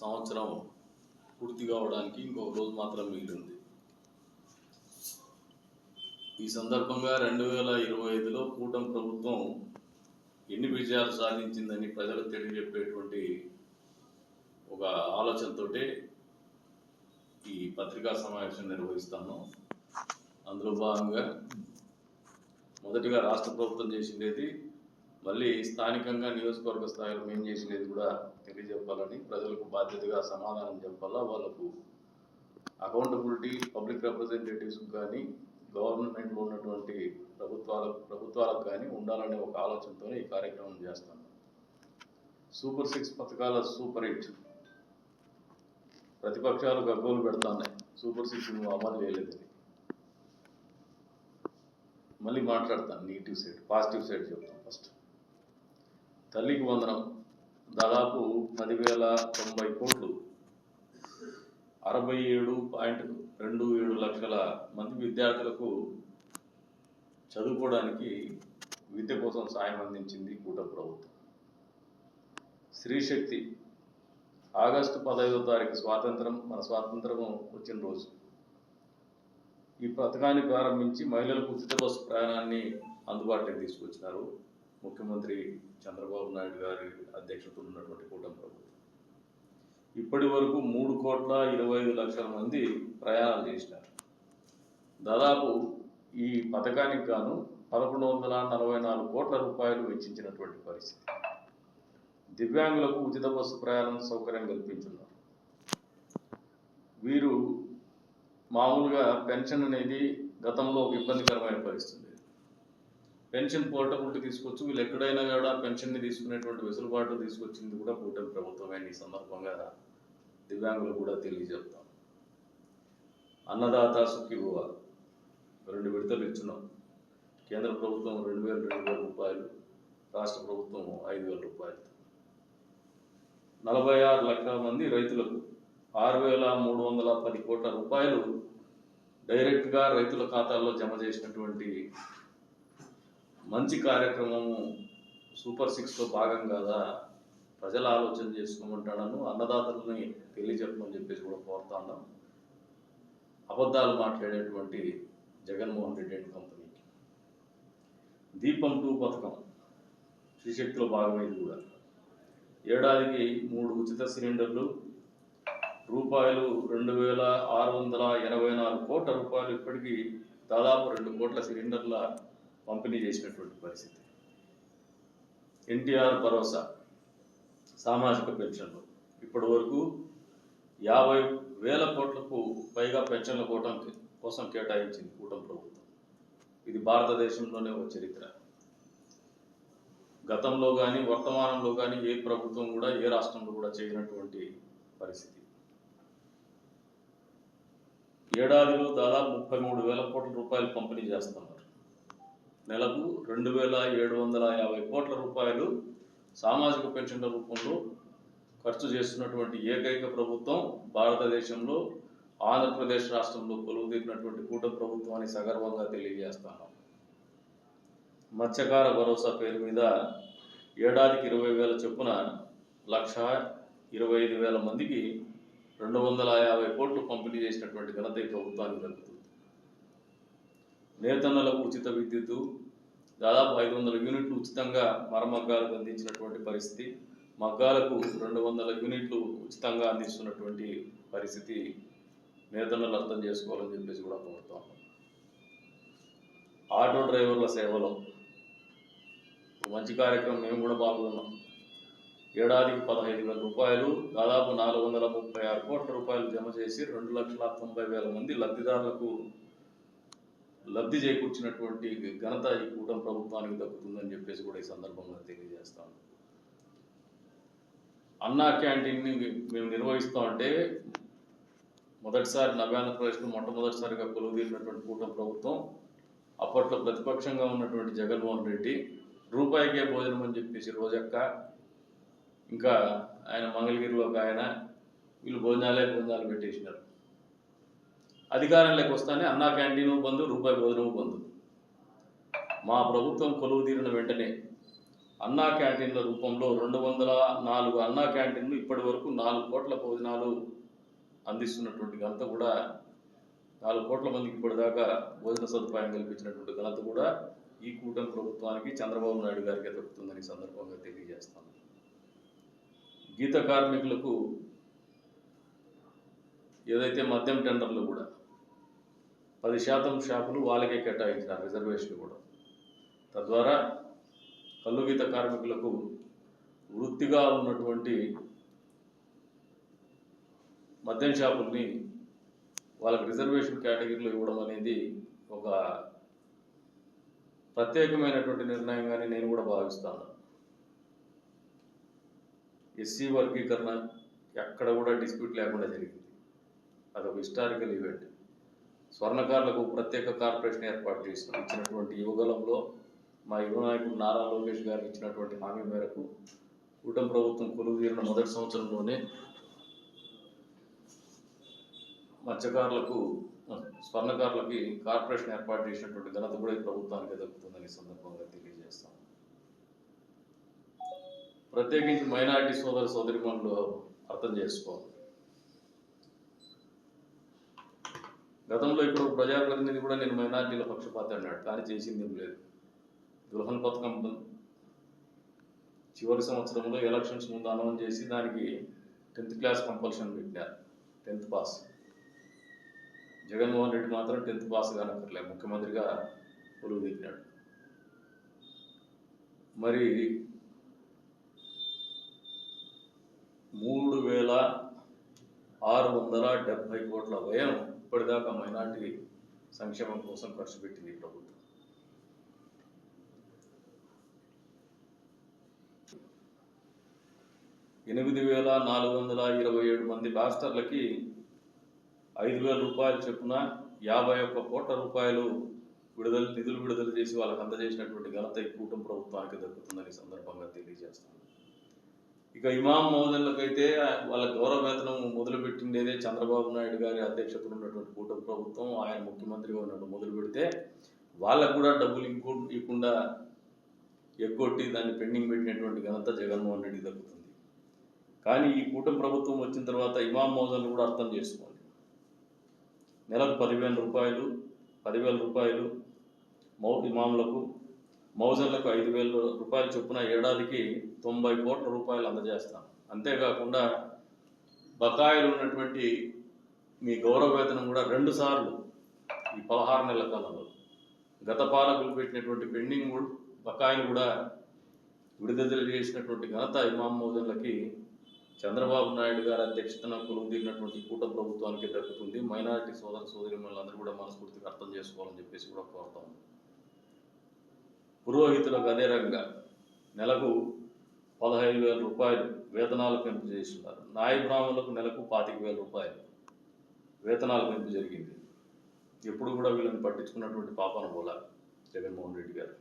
సంవత్సరం పూర్తి కావడానికి ఇంకొక రోజు మాత్రం మిగిలింది ఈ సందర్భంగా రెండు వేల ఇరవై ఐదులో కూటమి ప్రభుత్వం ఎన్ని విజయాలు సాధించిందని ప్రజలకు తెలియజెప్పేటువంటి ఒక ఆలోచనతోటే ఈ పత్రికా సమావేశం నిర్వహిస్తాను. అందులో భాగంగా మొదటిగా రాష్ట్ర ప్రభుత్వం చేసిండేది మళ్ళీ స్థానికంగా నియోజకవర్గ స్థాయిలో మేము చేసినది కూడా తెలియజెప్పాలని ప్రజలకు బాధ్యతగా సమాధానం చెప్పాలా వాళ్ళకు అకౌంటబిలిటీ పబ్లిక్ రిప్రజెంటేటివ్స్ కానీ గవర్నమెంట్లో ఉన్నటువంటి ప్రభుత్వాలకు ప్రభుత్వాలకు కానీ ఉండాలనే ఒక ఆలోచనతోనే ఈ కార్యక్రమం చేస్తాను సూపర్ సిక్స్ పథకాల సూపర్ హిట్ ప్రతిపక్షాలు గగ్గోలు పెడుతున్నాయి. సూపర్ సిక్స్ నువ్వు అమలు చేయలేదని మళ్ళీ మాట్లాడతాను నెగిటివ్ సైడ్ పాజిటివ్ సైడ్ చెప్తాను. తల్లికి వందనం. దాదాపు పదివేల తొంభై కోట్లు. అరవై ఏడు పాయింట్ రెండు ఏడు లక్షల మంది విద్యార్థులకు చదువుకోవడానికి విద్య కోసం సాయం అందించింది కూట ప్రభుత్వం. స్త్రీశక్తి. ఆగస్టు పదహైదో తారీఖు స్వాతంత్రం మన స్వాతంత్రం వచ్చిన రోజు. ఈ పథకాన్ని ప్రారంభించి మహిళలకు ఉచిత బస్సు ప్రయాణాన్ని అందుబాటులోకి తీసుకొచ్చినారు. ముఖ్యమంత్రి చంద్రబాబు నాయుడు గారి అధ్యక్షతలో ఉన్నటువంటి కూటమి ప్రభుత్వం. ఇప్పటి వరకు మూడు కోట్ల ఇరవై ఐదు లక్షల మంది ప్రయాణాలు చేసినారు. దాదాపు ఈ పథకానికి గాను పదకొండు వందల నలభై నాలుగు కోట్ల రూపాయలు వెచ్చించినటువంటి పరిస్థితి. దివ్యాంగులకు ఉచిత బస్సు ప్రయాణం సౌకర్యం కల్పించున్నారు. వీరు మామూలుగా పెన్షన్ అనేది గతంలో ఒక ఇబ్బందికరమైన పరిస్థితి. పెన్షన్ పోర్టబిలిటీ తీసుకోవచ్చు. వీళ్ళు ఎక్కడైనా కూడా పెన్షన్ని తీసుకునేటువంటి వెసులుబాటు తీసుకొచ్చింది కూడా కూటమి ప్రభుత్వమే. ఈ సందర్భంగా దివ్యాంగులు కూడా తెలియజెప్తాం అన్నదాత సుఖీభువ రెండు విడతలు ఇచ్చినాం. కేంద్ర ప్రభుత్వం రెండు వేల రెండు వేల రూపాయలు రాష్ట్ర ప్రభుత్వం ఐదు వేల రూపాయలు. నలభై ఆరు లక్షల మంది రైతులకు ఆరు వేల మూడు వందల పది కోట్ల రూపాయలు డైరెక్ట్గా రైతుల ఖాతాల్లో జమ చేసినటువంటి మంచి కార్యక్రమము సూపర్ సిక్స్లో భాగం కాదా? ప్రజల ఆలోచన చేసుకోమంటాను అన్నదాతలని తెలియజెప్పమని చెప్పేసి కూడా కోరుతాను అబద్ధాలు మాట్లాడేటువంటి జగన్మోహన్ రెడ్డి అండ్ కంపెనీకి దీపం టూ పథకం శ్రీశక్తిలో భాగమైంది కూడా. ఏడాదికి మూడు ఉచిత సిలిండర్లు రూపాయలు రెండు వేల ఆరు వందల ఎనభై నాలుగు కోట్ల రూపాయలు ఇప్పటికీ దాదాపు రెండు కోట్ల సిలిండర్ల పంపిణీ చేసినటువంటి పరిస్థితి. ఎన్టీఆర్ భరోసా సామాజిక పెన్షన్లు. ఇప్పటి వరకు యాభై వేల కోట్లకు పైగా పెన్షన్ల కూటం కోసం కేటాయించింది కూటమి ప్రభుత్వం. ఇది భారతదేశంలోనే ఒక చరిత్ర. గతంలో కానీ వర్తమానంలో కానీ ఏ ప్రభుత్వం కూడా ఏ రాష్ట్రంలో కూడా చేయనటువంటి పరిస్థితి. ఏడాదిలో దాదాపు ముప్పై మూడు వేల కోట్ల రూపాయలు పంపిణీ చేస్తున్నారు. నెలకు రెండు వేల ఏడు వందల యాభై కోట్ల రూపాయలు సామాజిక పెన్షన్ల రూపంలో ఖర్చు చేస్తున్నటువంటి ఏకైక ప్రభుత్వం భారతదేశంలో ఆంధ్రప్రదేశ్ రాష్ట్రంలో కొలువుదీరినటువంటి కూటమి ప్రభుత్వాన్ని సగర్వంగా తెలియజేస్తాను. మత్స్యకార భరోసా పేరు మీద ఏడాదికి ఇరవై వేల చొప్పున లక్ష ఇరవై ఐదు వేల మందికి రెండు వందల యాభై కోట్లు పంపిణీ చేసినటువంటి ఘనత ఈ ప్రభుత్వానికి దక్కుతుంది నేతన్నలకు ఉచిత విద్యుత్తు దాదాపు ఐదు వందల యూనిట్లు ఉచితంగా మరమగ్గాలకు అందించినటువంటి పరిస్థితి మగ్గాలకు రెండు వందల యూనిట్లు ఉచితంగా అందిస్తున్నటువంటి పరిస్థితి నేతన్నలు అర్థం చేసుకోవాలని చెప్పేసి కూడా కోరుతాం ఆటో డ్రైవర్ల సేవలో మంచి కార్యక్రమం మేము కూడా పాల్గొన్నాం. ఏడాదికి పదహైదు వేల రూపాయలు దాదాపు నాలుగు వందల ముప్పై ఆరు కోట్ల రూపాయలు జమ చేసి రెండు లక్షల తొంభై వేల మంది లబ్ధిదారులకు లబ్ధి చేకూర్చినటువంటి ఘనత ఈ కూటమి ప్రభుత్వానికి దక్కుతుందని చెప్పేసి కూడా ఈ సందర్భంగా తెలియజేస్తాను అన్నా క్యాంటీన్ని మేము నిర్వహిస్తామంటే మొదటిసారి నవ్యాంధ్రప్రదేశ్లో మొట్టమొదటిసారిగా కొలువుదీరినటువంటి కూటమి ప్రభుత్వం అప్పట్లో ప్రతిపక్షంగా ఉన్నటువంటి జగన్మోహన్ రెడ్డి రూపాయికే భోజనం అని చెప్పేసి రోజక్క ఇంకా ఆయన మంగళగిరిలో ఒక ఆయన వీళ్ళు భోజనాలే భోజనాలు పెట్టేసినారు. అధికారంలోకి వస్తానే అన్నా క్యాంటీను బంధు రూపాయి భోజనం బంధు మా ప్రభుత్వం కొలువు తీరిన వెంటనే అన్నా క్యాంటీన్ల రూపంలో రెండు వందల నాలుగు అన్నా క్యాంటీన్లు ఇప్పటి వరకు నాలుగు కోట్ల భోజనాలు అందిస్తున్నటువంటి ఘనత కూడా నాలుగు కోట్ల మందికి ఇప్పటిదాకా భోజన సదుపాయం కల్పించినటువంటి ఘనత కూడా ఈ కూటమి ప్రభుత్వానికి చంద్రబాబు నాయుడు గారికి దొరుకుతుందని సందర్భంగా తెలియజేస్తాను గీత కార్మికులకు ఏదైతే మద్యం టెండర్లు కూడా పది శాతం షాపులు వాళ్ళకే కేటాయించినారు రిజర్వేషన్ కూడా. తద్వారా కల్లుగీత కార్మికులకు వృత్తిగా ఉన్నటువంటి మద్యం షాపుల్ని వాళ్ళకి రిజర్వేషన్ కేటగిరీలో ఇవ్వడం అనేది ఒక ప్రత్యేకమైనటువంటి నిర్ణయంగానే నేను కూడా భావిస్తాను. ఎస్సీ వర్గీకరణ ఎక్కడ కూడా డిస్ప్యూట్ లేకుండా జరిగింది. అదొక హిస్టారికల్ ఈవెంట్. స్వర్ణకారులకు ప్రత్యేక కార్పొరేషన్ ఏర్పాటు చేసిన ఇచ్చినటువంటి యువగలంలో మా యువ నాయకుడు నారా లోకేష్ గారికి ఇచ్చినటువంటి హామీ మేరకు కూటమి ప్రభుత్వం కొలువు తీరిన మొదటి సంవత్సరంలోనే మత్స్యకారులకు స్వర్ణకారులకి కార్పొరేషన్ ఏర్పాటు చేసినటువంటి ఘనత కూడా ఈ ప్రభుత్వానికి దక్కుతుందని సందర్భంగా తెలియజేస్తాం. ప్రత్యేకించి మైనారిటీ సోదర సోదరిమణులు అర్థం చేసుకోవాలి. గతంలో ఇక్కడ ప్రజాప్రతినిధి కూడా నేను మైనార్టీల పక్షపాతి అన్నాడు. కానీ చేసింది ఏం లేదు. దుల్హన్ పథకం చివరి సంవత్సరంలో ఎలక్షన్స్ ముందు అనౌన్స్ చేసి దానికి టెన్త్ క్లాస్ కంపల్షన్ పెట్టారు. Tenth pass. జగన్మోహన్ రెడ్డి మాత్రం టెన్త్ పాస్ కానక్కర్లేదు ముఖ్యమంత్రిగా పొలుగు తీపినాడు మరి మూడు వేల ఆరు వందల డెబ్బై కోట్ల వ్యయం ఇప్పటిదాకా మైనార్టీ సంక్షేమం కోసం ఖర్చు పెట్టింది ప్రభుత్వం. ఎనిమిది వేల నాలుగు వందల ఇరవై ఏడు మంది మాస్టర్లకి ఐదు వేల రూపాయలు చొప్పున యాభై ఒక్క కోట్ల రూపాయలు విడుదల నిధులు విడుదల చేసి వాళ్ళకి అందజేసినటువంటి ఘనత ఈ కూటమి ప్రభుత్వానికి దక్కుతుందని సందర్భంగా తెలియజేస్తాను ఇక ఇమాం మోదళ్ళకైతే వాళ్ళ గౌరవ వేతనం మొదలుపెట్టిండేదే చంద్రబాబు నాయుడు గారి అధ్యక్షతలో ఉన్నటువంటి కూటమి ప్రభుత్వం. ఆయన ముఖ్యమంత్రిగా ఉన్నట్టు మొదలు పెడితే వాళ్ళకు కూడా డబ్బులు ఇంకో ఇవ్వకుండా ఎగ్గొట్టి దాన్ని పెండింగ్ పెట్టినటువంటి ఘనత జగన్మోహన్ రెడ్డి దక్కుతుంది. కానీ ఈ కూటమి ప్రభుత్వం వచ్చిన తర్వాత ఇమాం మోదల్ని కూడా అర్థం చేసుకోండి నెలకు పదివేల రూపాయలు పదివేల రూపాయలు మౌ ఇమాములకు మౌజన్లకు ఐదు వేల రూపాయలు చొప్పున ఏడాదికి తొంభై కోట్ల రూపాయలు అందజేస్తాను. అంతేకాకుండా బకాయిలు ఉన్నటువంటి మీ గౌరవ వేతనం కూడా రెండు సార్లు ఈ పదహారు నెలల కాలంలో. గత పాలకులు పెట్టినటువంటి పెండింగ్ కూడా బకాయిలు కూడా విడుదల చేసినటువంటి ఘనత ఇమాం మౌజన్లకి చంద్రబాబు నాయుడు గారి అధ్యక్షతన కొలువుదీరినటువంటి కూట ప్రభుత్వానికి దక్కుతుంది. మైనారిటీ సోదర సోదరి అందరూ కూడా మనస్ఫూర్తిగా అర్థం చేసుకోవాలని చెప్పేసి కూడా కోరుతాం పురోహితులకు అదే రకంగా నెలకు పదహైదు వేల రూపాయలు వేతనాలు పెంపు చేస్తున్నారు. నాయ బ్రాహ్మణులకు నెలకు పాతిక వేల రూపాయలు వేతనాలు పెంపు జరిగింది. ఎప్పుడు కూడా వీళ్ళని పట్టించుకున్నటువంటి పాపన పోలా జగన్మోహన్ రెడ్డి గారు.